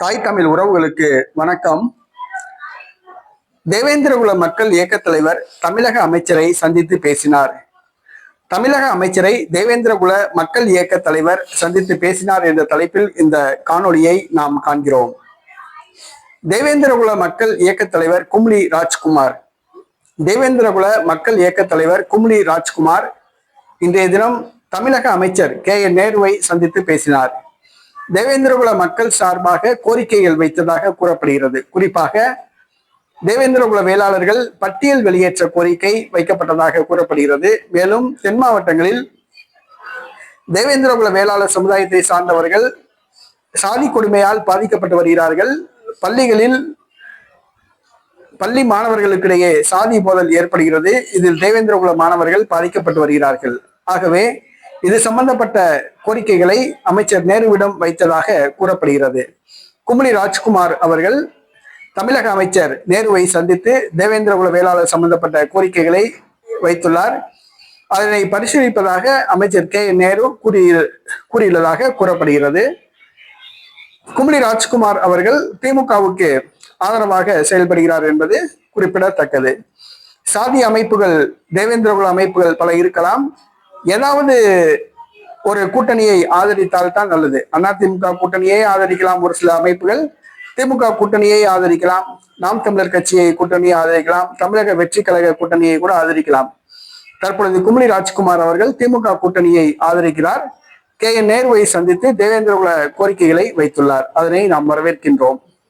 தாய் தமிழ் உறவுகளுக்கு வணக்கம். தேவேந்திரகுல மக்கள் இயக்க தலைவர் தமிழக அமைச்சரை சந்தித்து பேசினார். தமிழக அமைச்சரை தேவேந்திரகுல மக்கள் இயக்க தலைவர் சந்தித்து பேசினார் என்ற தலைப்பில் இந்த காணொளியை நாம் காண்கிறோம். தேவேந்திரகுல மக்கள் இயக்க தலைவர் கும்ளி ராஜ்குமார். தேவேந்திரகுல மக்கள் இயக்க தலைவர் கும்ளி ராஜ்குமார் இன்றைய தினம் தமிழக அமைச்சர் கே என் நேருவை சந்தித்து பேசினார். தேவேந்திரகுல மக்கள் சார்பாக கோரிக்கைகள் வைத்ததாக கூறப்படுகிறது. குறிப்பாக தேவேந்திரகுல வேளாளர்கள் பட்டியல் வெளியேற்ற கோரிக்கை வைக்கப்பட்டதாக கூறப்படுகிறது. மேலும் தென் மாவட்டங்களில் தேவேந்திரகுல வேளாளர் சமுதாயத்தை சார்ந்தவர்கள் சாதி கொடுமையால் பாதிக்கப்பட்டு வருகிறார்கள். பள்ளிகளில் பள்ளி மாணவர்களுக்கிடையே சாதி மோதல் ஏற்படுகிறது. இதில் தேவேந்திரகுல மாணவர்கள் பாதிக்கப்பட்டு வருகிறார்கள். ஆகவே இது சம்பந்தப்பட்ட கோரிக்கைகளை அமைச்சர் நேருவிடம் வைத்ததாக கூறப்படுகிறது. கும்ளி ராஜ்குமார் அவர்கள் தமிழக அமைச்சர் நேருவை சந்தித்து தேவேந்திரகுல வேளாளர் சம்பந்தப்பட்ட கோரிக்கைகளை வைத்துள்ளார். அதனை பரிசீலிப்பதாக அமைச்சர் கே. நேரு கூறி கூறியுள்ளதாக கூறப்படுகிறது. கும்ளி ராஜ்குமார் அவர்கள் திமுகவுக்கு ஆதரவாக செயல்படுகிறார் என்பது குறிப்பிடத்தக்கது. சாதி அமைப்புகள் தேவேந்திரகுல அமைப்புகள் பல இருக்கலாம். ஏதாவது ஒரு கூட்டணியை ஆதரித்தால் தான் நல்லது. அதிமுக கூட்டணியை ஆதரிக்கலாம் ஒரு சில அமைப்புகள் திமுக கூட்டணியை ஆதரிக்கலாம் நாம் தமிழர் கட்சியை கூட்டணியை ஆதரிக்கலாம் தமிழக வெற்றி கழக கூட்டணியை கூட ஆதரிக்கலாம். தற்பொழுது குமளி ராஜ்குமார் அவர்கள் திமுக கூட்டணியை ஆதரிக்கிறார். கே. என். நேருவை சந்தித்து தேவேந்திர கோரிக்கைகளை வைத்துள்ளார். அதனை நாம் வரவேற்கின்றோம்.